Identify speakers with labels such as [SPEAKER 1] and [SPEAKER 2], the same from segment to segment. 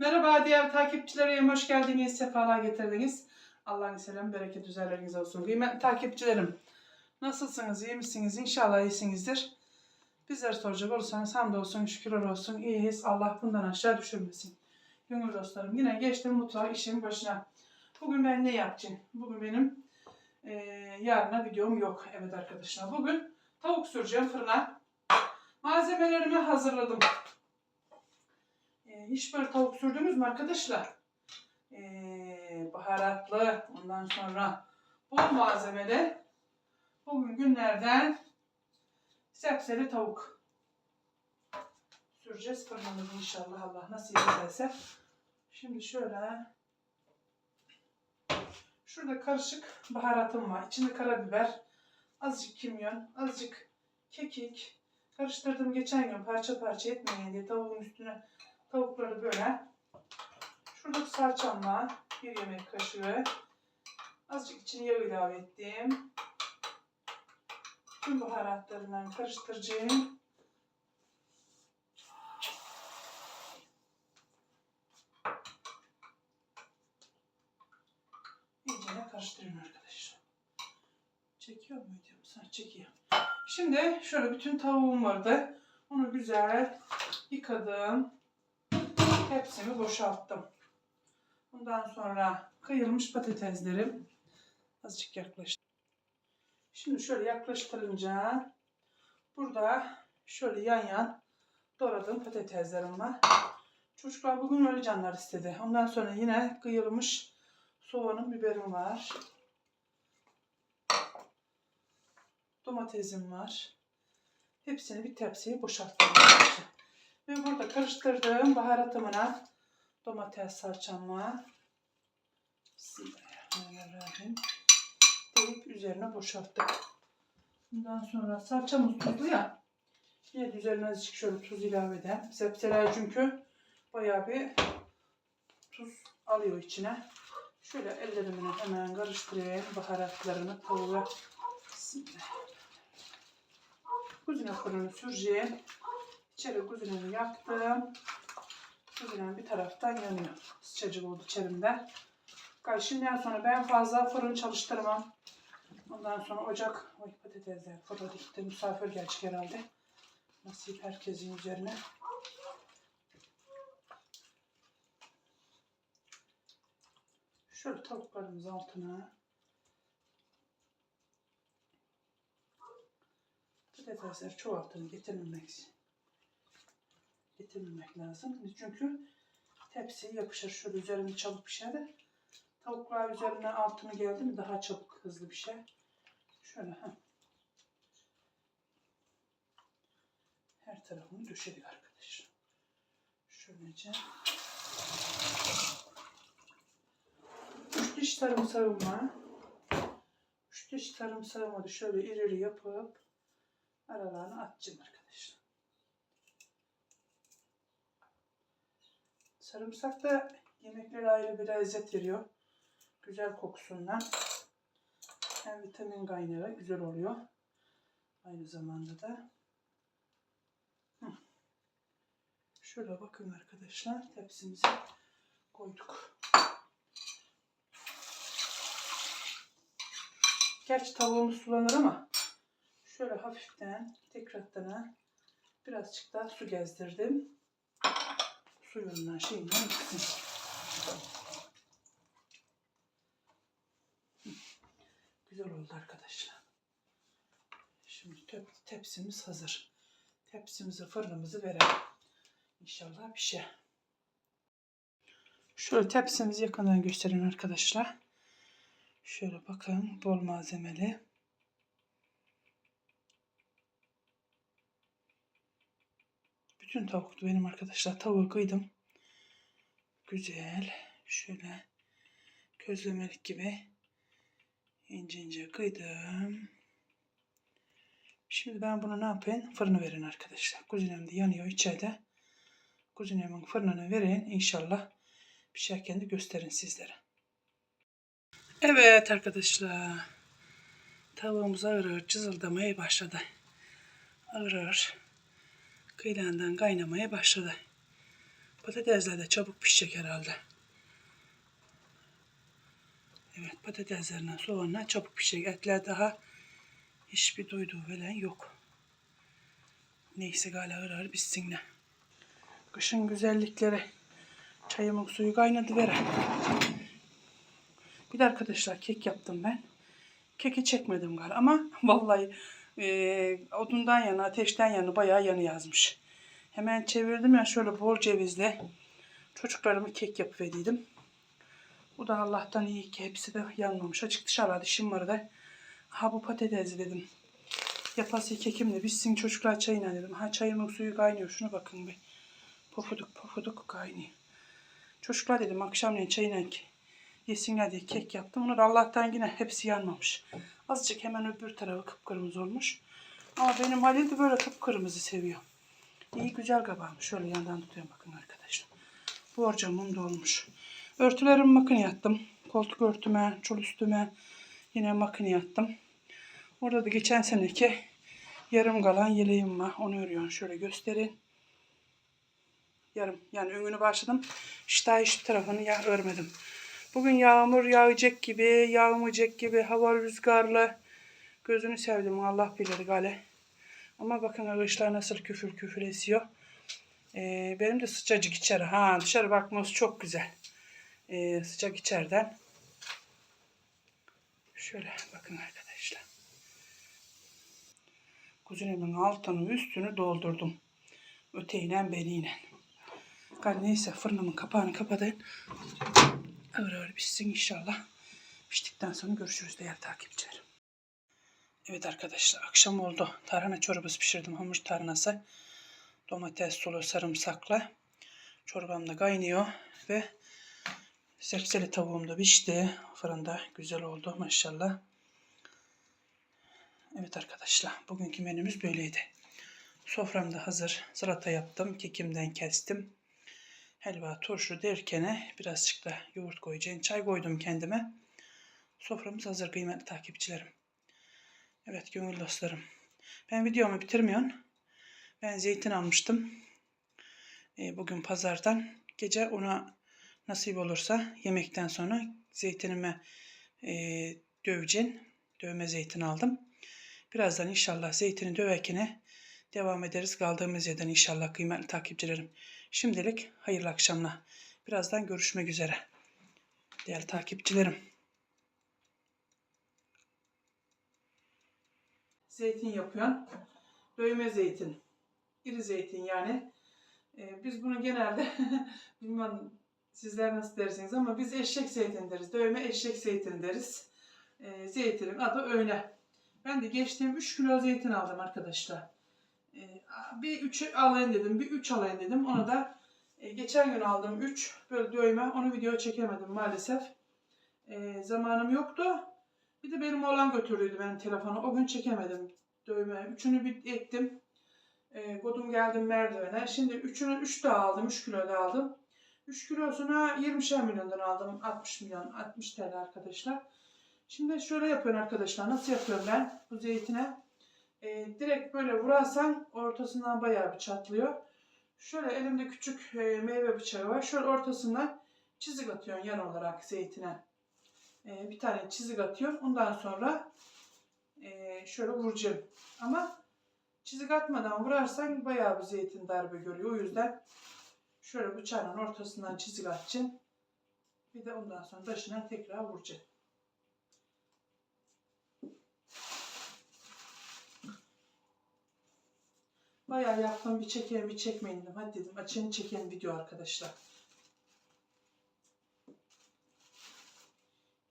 [SPEAKER 1] Merhaba diğer takipçilerim, hoş geldiniz, sefalar getirdiniz. Allah'ın selam, bereket üzerleriniz olsun. Kıymetli takipçilerim, nasılsınız, iyi misiniz? İnşallah iyisinizdir. Bizler soracak olursanız hamdolsun, şükürler olsun, iyiyiz. Allah bundan aşağı düşürmesin. Gönül dostlarım, yine geçtim mutfağa, işin başına. Bugün ben ne yapacağım? Bugün benim eee yarına videom yok. Evet arkadaşlar, bugün tavuk süreceğim fırına. Malzemelerimi hazırladım. Hiç böyle tavuk sürdünüz mü arkadaşlar? Ee, baharatlı, ondan sonra bol malzemeli. Bugün günlerden sebzeli tavuk süreceğiz fırınımızı inşallah Allah nasip ederse. Şimdi şöyle şurada karışık baharatım var. İçinde karabiber, azıcık kimyon, azıcık kekik. Karıştırdım geçen gün parça parça etmeyin diye tavuğun üstüne Tavukları böyle. Şurada salçam var. Bir yemek kaşığı. Azıcık içine yağ ilave ettim. Tüm baharatlarından karıştıracağım. İyice karıştırıyorum arkadaşlar. Çekiyor mu diyorum çekiyor. Şimdi şöyle bütün tavuğum vardı. Onu güzel yıkadım. Hepsini boşalttım. Bundan sonra kıyılmış patateslerim azıcık yaklaştı. Şimdi şöyle yaklaştırınca burada şöyle yan yan doğradığım patateslerim var. Çocuklar bugün öyle canlar istedi. Ondan sonra yine kıyılmış soğanım, biberim var. Domatesim var. Hepsini bir tepsiye boşalttım. Ve burada karıştırdığım baharatımına domates salçam var. Bismillahirrahmanirrahim. Deyip üzerine boşalttık. Bundan sonra salçamız tuzlu ya. Yine üzerine azıcık şöyle tuz ilave edelim. Sebzeler çünkü bayağı bir tuz alıyor içine. Şöyle ellerimle hemen karıştırayım baharatlarını tavuğa. Bismillahirrahmanirrahim. Kuzine fırını süreceğim. İçeri kuzinemi yaktım. Kuzinem bir taraftan yanıyor. Sıcacık oldu içerimde. Şimdiden sonra ben fazla fırın çalıştırmam. Ondan sonra ocak, oy patatesler fırladı gitti. Misafir gelecek herhalde. Nasip herkesin üzerine. Şöyle tavuklarımızı altına patatesler çoğaltını getirmemek için getirmemek lazım. Çünkü tepsiye yapışır. Şöyle üzerinde çabuk pişer de tavuklar üzerine altını geldi mi daha çabuk hızlı pişer. Şöyle ha. Her tarafını döşedik arkadaşlar. Şöylece. Üç diş sarımsağım var. Üç diş sarımsağımı da şöyle iri iri yapıp aralarına atacağım arkadaşlar. Sarımsak da yemeklere ayrı bir lezzet veriyor. Güzel kokusundan. Hem vitamin kaynağı güzel oluyor. Aynı zamanda da. Şöyle bakın arkadaşlar. Tepsimize koyduk. Gerçi tavuğumuz sulanır ama şöyle hafiften tekrardan birazcık daha su gezdirdim suyundan şeyinden gitsin. Güzel oldu arkadaşlar. Şimdi tep tepsimiz hazır. Tepsimizi fırınımızı verelim. İnşallah pişer. Şöyle tepsimizi yakından göstereyim arkadaşlar. Şöyle bakın bol malzemeli. Bütün tavuktu benim arkadaşlar. Tavuğu kıydım. Güzel. Şöyle közlemelik gibi ince ince kıydım. Şimdi ben bunu ne yapayım? Fırını verin arkadaşlar. Kuzinem de yanıyor içeride. Kuzinemin fırınını verin. İnşallah pişerken de gösterin sizlere. Evet arkadaşlar. Tavuğumuz ağır ağır cızıldamaya başladı. Ağır ağır kıyılarından kaynamaya başladı. Patatesler de çabuk pişecek herhalde. Evet patateslerle soğanla çabuk pişecek. Etler daha hiçbir duyduğu falan yok. Neyse galiba ağır ağır bitsinler. Kışın güzellikleri. Çayımın suyu kaynadı vere. Bir de arkadaşlar kek yaptım ben. Keki çekmedim galiba ama vallahi eee, odundan yana ateşten yana bayağı yanı yazmış. Hemen çevirdim ya şöyle bol cevizle çocuklarıma kek yapıverdiydim. Bu da Allah'tan iyi ki hepsi de yanmamış. Açık dışarıda dişim var da. Ha bu patatesi dedim. Yapası kekim de bitsin çocuklar çayına dedim. Ha çayımın suyu kaynıyor. Şuna bakın bir. Pofuduk pofuduk kaynıyor. Çocuklar dedim akşamleyin çayına yesinler diye kek yaptım. Da Allah'tan yine hepsi yanmamış. Azıcık hemen öbür tarafı kıpkırmızı olmuş. Ama benim Halil de böyle kıpkırmızı seviyor. İyi güzel kabarmış. Şöyle yandan tutuyorum bakın arkadaşlar. Borcamım dolmuş. Örtülerimi makineye attım. Koltuk örtüme, çul üstüme yine makineye attım. Orada da geçen seneki yarım kalan yeleğim var. Onu örüyorum. Şöyle göstereyim. Yarım. Yani önünü başladım. İşte hiçbir tarafını ya örmedim. Bugün yağmur yağacak gibi, yağmayacak gibi, hava rüzgarlı. Gözünü sevdim Allah bilir gale. Ama bakın ağaçlar nasıl küfür küfür esiyor. Ee, benim de sıcacık içeri. Ha dışarı bakması çok güzel. Ee, sıcak içeriden. Şöyle bakın arkadaşlar. Kuzinemin altını üstünü doldurdum. Öteğine beriyle. Hadi neyse fırınımın kapağını kapatayım. Ağır ağır pişsin inşallah. Piştikten sonra görüşürüz değerli takipçilerim. Evet arkadaşlar akşam oldu. Tarhana çorbası pişirdim. Hamur tarhanası. Domates, sulu, sarımsakla. Çorbam da kaynıyor ve sebzeli tavuğum da pişti. Fırında güzel oldu maşallah. Evet arkadaşlar bugünkü menümüz böyleydi. Sofram da hazır. Salata yaptım. Kekimden kestim. Helva, turşu derkene birazcık da yoğurt koyacağım. Çay koydum kendime. Soframız hazır kıymetli takipçilerim. Evet gönül dostlarım. Ben videomu bitirmiyorum. Ben zeytin almıştım. Ee, bugün pazardan. Gece ona nasip olursa yemekten sonra zeytinime e, döveceğim. Dövme zeytin aldım. Birazdan inşallah zeytini döverkene devam ederiz. Kaldığımız yerden inşallah kıymetli takipçilerim. Şimdilik hayırlı akşamlar. Birazdan görüşmek üzere. Değerli takipçilerim. Zeytin yapıyorum. Dövme zeytin. İri zeytin yani. Ee, biz bunu genelde bilmem sizler nasıl dersiniz ama biz eşek zeytin deriz. Dövme eşek zeytin deriz. Ee, zeytinin adı öyle. Ben de geçtiğim 3 kilo zeytin aldım arkadaşlar. Ee, bir 3 alayım dedim. Bir 3 alayım dedim. Onu da e, geçen gün aldım 3 böyle dövme. Onu video çekemedim maalesef. Ee, zamanım yoktu. Bir de benim oğlan götürdüydü benim telefonu. O gün çekemedim dövme. Üçünü bir ektim. E, kodum geldim merdivene. Şimdi üçünü 3 daha aldım. 3 kilo da aldım. 3 kilosuna 20 milyondan aldım. 60 milyon. 60 TL arkadaşlar. Şimdi şöyle yapıyorum arkadaşlar. Nasıl yapıyorum ben bu zeytine? E, direkt böyle vurarsan ortasından bayağı bir çatlıyor. Şöyle elimde küçük e, meyve bıçağı var. Şöyle ortasından çizik atıyorum yan olarak zeytine. E, bir tane çizik atıyorum. Ondan sonra e, şöyle vuracağım. Ama çizik atmadan vurarsan bayağı bir zeytin darbe görüyor. O yüzden şöyle bıçağın ortasından çizik atacağım. Bir de ondan sonra başına tekrar vuracağım. Bayağı yaptım bir çekeyim bir çekmeyin dedim. Hadi dedim açayım çekeyim video arkadaşlar.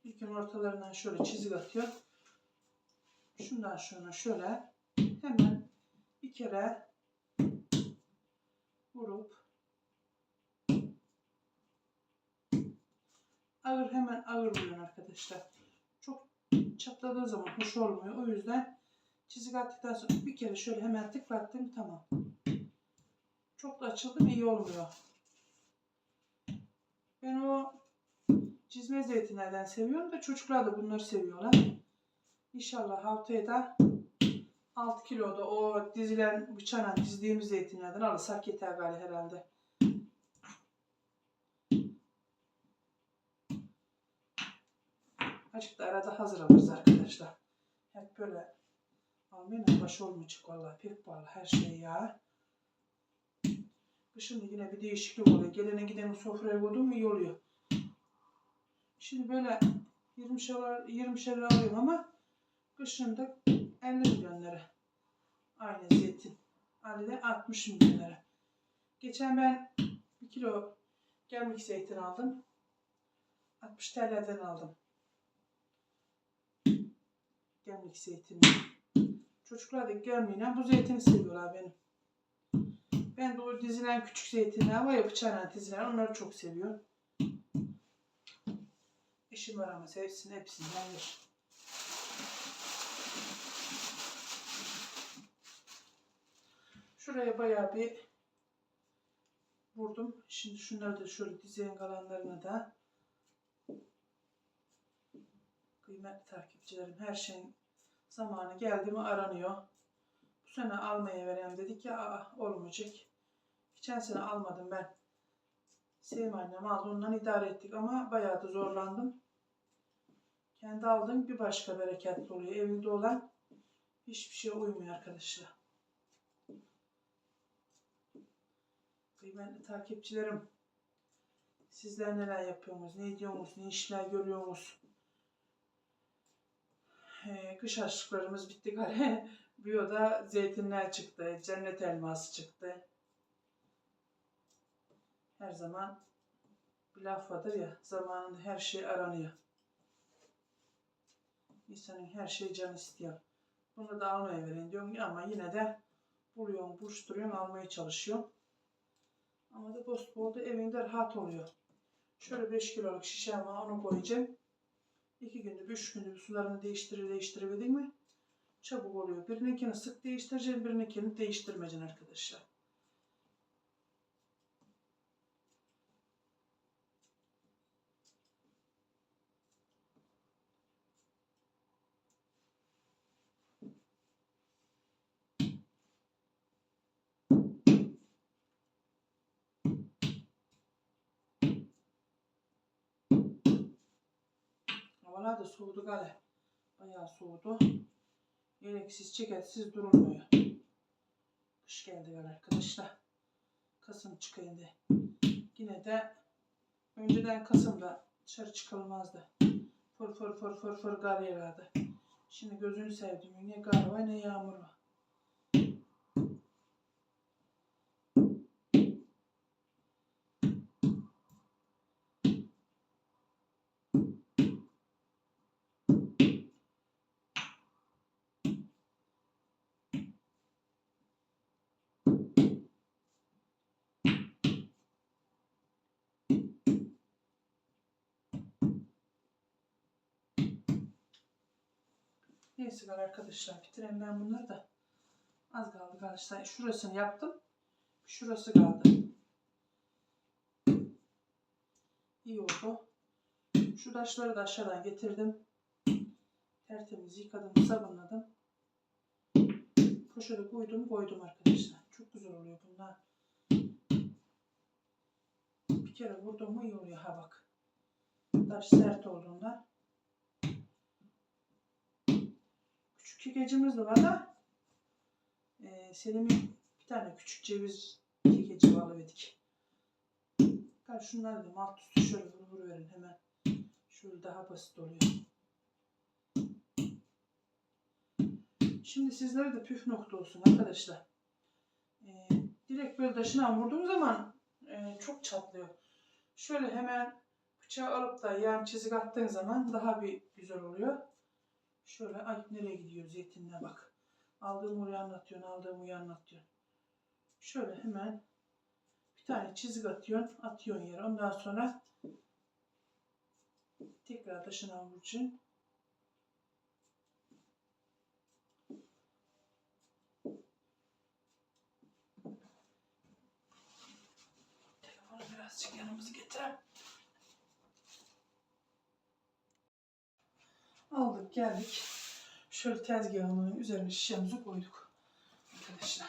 [SPEAKER 1] İlkin ortalarından şöyle çizik atıyor. Şundan şuna şöyle hemen bir kere vurup ağır hemen ağır vuruyor arkadaşlar. Çok çatladığı zaman hoş olmuyor. O yüzden Çizik attıktan sonra bir kere şöyle hemen tıklattım. Tamam. Çok da açıldım iyi olmuyor. Ben o çizme zeytinlerden seviyorum da çocuklar da bunları seviyorlar. İnşallah haftaya da 6 kiloda o dizilen bıçana dizdiğimiz zeytinlerden alırsak yeter galiba herhalde. Açık da arada hazır alırız arkadaşlar. Hep böyle almayla baş olmayacak vallahi pek pahalı her şey ya. Kışın yine bir değişiklik oluyor. Gelene gideni sofraya koydum mu iyi oluyor. Şimdi böyle 20 şeyler 20 şeyler alıyorum ama kışın da 50 milyon. Aynı zeytin. Ali de 60 milyon. Geçen ben 1 kilo gemlik zeytin aldım. 60 TL'den aldım. Gemlik zeytini. Çocuklar da gelmeyle bu zeytini seviyorlar benim. Ben de o dizilen küçük zeytinler var ya bıçağına dizilen onları çok seviyorum. Eşim var ama sevsin hepsinden yer. Şuraya bayağı bir vurdum. Şimdi şunları da şöyle dizeyin kalanlarına da kıymetli takipçilerim her şeyin zamanı geldi mi aranıyor. Bu sene almaya vereyim dedik ya aa, olmayacak. Geçen sene almadım ben. Sevim annem aldı ondan idare ettik ama bayağı da zorlandım. Kendi aldığım bir başka bereketli oluyor. Evinde olan hiçbir şeye uymuyor arkadaşlar. Kıymetli takipçilerim. Sizler neler yapıyorsunuz? Ne ediyorsunuz? Ne işler görüyorsunuz? Kış aşklarımız bitti galiba. Biyo'da zeytinler çıktı. Cennet elması çıktı. Her zaman bir laf vardır ya. Zamanında her şey aranıyor. İnsanın her şeyi can istiyor. Bunu da almaya verin diyorum ya ama yine de buluyorum, buruşturuyorum, almaya çalışıyorum. Ama da bol evinde rahat oluyor. Şöyle 5 kiloluk şişem var onu koyacağım. 2 günde, 3 günde sularını değiştirir değiştirebildin mi? Çabuk oluyor. Birininkini sık değiştireceğim, birininkini değiştirmeyeceksin arkadaşlar. Havalar da soğudu gale. Bayağı soğudu. Yeleksiz, ceketsiz durulmuyor. Kış geldi gale arkadaşlar. Kasım çıkayım de. Yine de önceden Kasım'da dışarı çıkılmazdı. Fır fır fır fır fır gar yağardı. Şimdi gözünü sevdim. Ne gar var ne yağmur var. Neyse arkadaşlar bitireyim ben bunları da. Az kaldı arkadaşlar. Şurasını yaptım. Şurası kaldı. İyi oldu. Şu taşları da aşağıdan getirdim. Tertemiz yıkadım, sabunladım. Poşete koydum, koydum arkadaşlar. Çok güzel oluyor bunlar. Bir kere vurdum mu iyi oluyor ha bak. Taş sert olduğunda. Küçük kekecimiz de var da e, Selim'in bir tane küçük ceviz kekeci alıverdik. Gel şunları da alt üstü şöyle vur verin hemen. Şöyle daha basit oluyor. Şimdi sizlere de püf nokta olsun arkadaşlar. E, direkt böyle taşına vurduğum zaman e, çok çatlıyor. Şöyle hemen bıçağı alıp da yan çizik attığın zaman daha bir güzel oluyor. Şöyle ay nereye gidiyor zeytinle bak. Aldığım oraya anlatıyorsun, aldığım oraya anlatıyorsun. Şöyle hemen bir tane çizik atıyorsun, atıyorsun yere. Ondan sonra tekrar taşına vuracaksın. Telefonu birazcık yanımızı getirelim. Aldık geldik. Şöyle tezgahımın üzerine şişemizi koyduk. Arkadaşlar.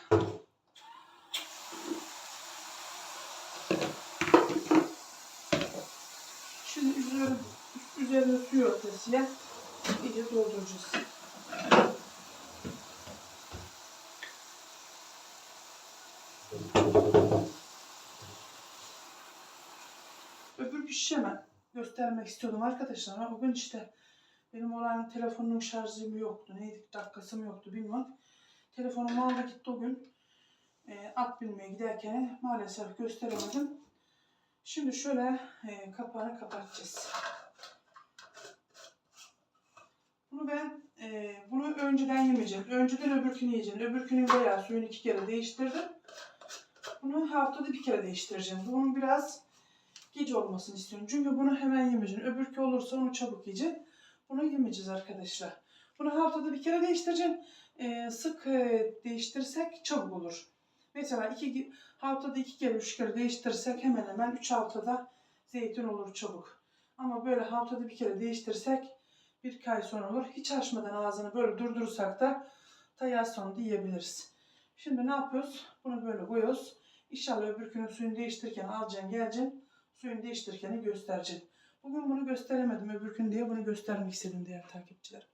[SPEAKER 1] Şimdi üzeri, üzerine suyu ortasıya iyice dolduracağız. Öbür bir şişeme göstermek istiyordum arkadaşlar bugün işte benim oğlanın telefonunun şarjı mı yoktu, neydi dakikası mı yoktu bilmem. Telefonum aldı gitti o gün. E, at binmeye giderken maalesef gösteremedim. Şimdi şöyle e, kapağını kapatacağız. Bunu ben e, bunu önceden yemeyeceğim. Önceden öbürkünü yiyeceğim. Öbürkünün bayağı suyunu iki kere değiştirdim. Bunu haftada bir kere değiştireceğim. Bunun biraz gece olmasını istiyorum. Çünkü bunu hemen yemeyeceğim. Öbürkü olursa onu çabuk yiyeceğim. Bunu yemeyeceğiz arkadaşlar. Bunu haftada bir kere değiştireceğim. Ee, sık e, değiştirsek çabuk olur. Mesela iki, haftada iki kere, üç kere değiştirsek hemen hemen üç haftada zeytin olur çabuk. Ama böyle haftada bir kere değiştirsek bir ay sonra olur. Hiç açmadan ağzını böyle durdurursak da ta yaz sonunda yiyebiliriz. Şimdi ne yapıyoruz? Bunu böyle koyuyoruz. İnşallah öbür günün suyunu değiştirirken alacaksın geleceksin. Suyunu değiştirirken göstereceksin. Bugün bunu gösteremedim öbür gün diye bunu göstermek istedim diğer takipçilerim.